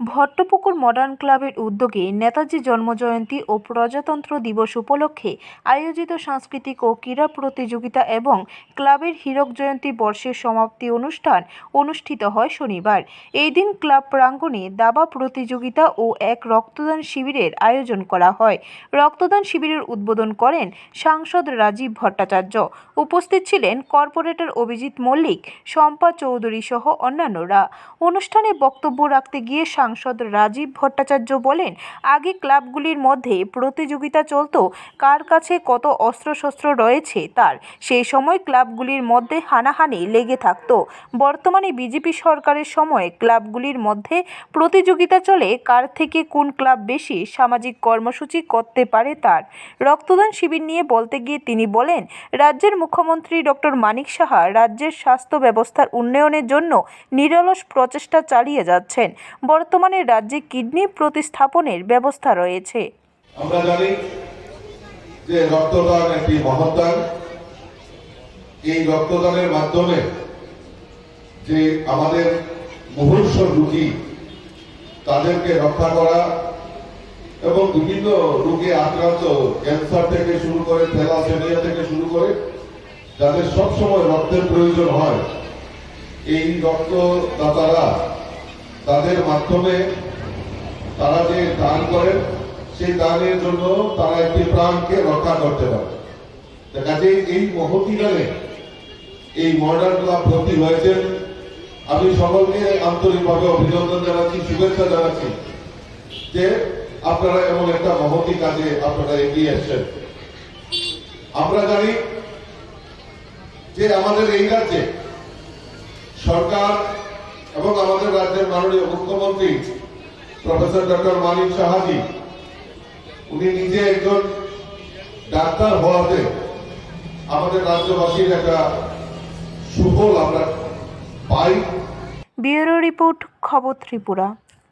Bhattapukur modern ক্লাবের উদ্যোগে নেতাজি জন্মজয়ন্তী ও প্রজাতন্ত্র দিবস উপলক্ষে আয়োজিত সাংস্কৃতিক ও ক্রীড়া প্রতিযোগিতা এবং ক্লাবের হীরক জয়ন্তী বর্ষের সমাপ্তি অনুষ্ঠান অনুষ্ঠিত হয় শনিবার। এই দিন ক্লাব প্রাঙ্গণে দাবা প্রতিযোগিতা ও এক রক্তদান শিবিরের আয়োজন করা হয়। রক্তদান শিবিরের উদ্বোধন করেন সাংসদ রাজীব ভট্টাচার্য। উপস্থিত ছিলেন কর্পোরেটর অভিজিৎ মল্লিক, শম্পা চৌধুরী সহ অন্যান্যরা। অনুষ্ঠানে বক্তব্য রাখতে গিয়ে সাংসদ রাজীব ভট্টাচার্য বলেন, আগে ক্লাবগুলির মধ্যে প্রতিযোগিতা চলত, কার কাছে কত অস্ত্রশস্ত্র রয়েছে তার, সেই সময় ক্লাবগুলির মধ্যে হানাহানি লেগে থাকতো। বর্তমানে বিজেপি সরকারের সময় ক্লাবগুলির মধ্যে প্রতিযোগিতা চলে, কার থেকে কোন ক্লাব বেশি সামাজিক কর্মসূচি করতে পারে তার। রক্তদান শিবির নিয়ে বলতে গিয়ে তিনি বলেন, রাজ্যের মুখ্যমন্ত্রী ডক্টর মানিক সাহা রাজ্যের স্বাস্থ্য ব্যবস্থার উন্নয়নের জন্য নিরলস প্রচেষ্টা চালিয়ে যাচ্ছেন। বর্তমানে রাজ্যে কিডনি প্রতিস্থাপনের ব্যবস্থা রয়েছে। আমরা জানি যে রক্তদান একটি মহৎদান এই রক্তদানের মাধ্যমে যে আমাদের মুহূর্ষ রুগী তাদেরকে রক্ষা করা এবং বিভিন্ন রোগে আক্রান্ত ক্যান্সার থেকে শুরু করে থ্যালাসেমিয়া থেকে শুরু করে যাদের সবসময় রক্তের প্রয়োজন হয়, এই রক্তদাতারা তাদের মাধ্যমে তারা যে দান করেন, সেই দানের জন্য তারা একটি প্রাণকে রক্ষা করতে পারে। তা কাজেই এই মহতিকালে এই মডার্ন ক্লাব ভর্তি হয়েছেন। আমি সকলকে আন্তরিকভাবে অভিনন্দন জানাচ্ছি, শুভেচ্ছা জানাচ্ছি যে আপনারা এমন একটা মহতি কাজে আপনারা এগিয়ে এসছেন। আমরা জানি যে আমাদের এই রাজ্যে সরকার এবং আমাদের রাজ্যের মাননীয় মুখ্যমন্ত্রী, প্রফেসর ডক্টর মানিক সাহাজি, উনি নিজে একজন ডাক্তার হওয়াতে আমাদের রাজ্যবাসীর একটা সুফল আমরা পাই। ব্যুরো রিপোর্ট, খবর ত্রিপুরা।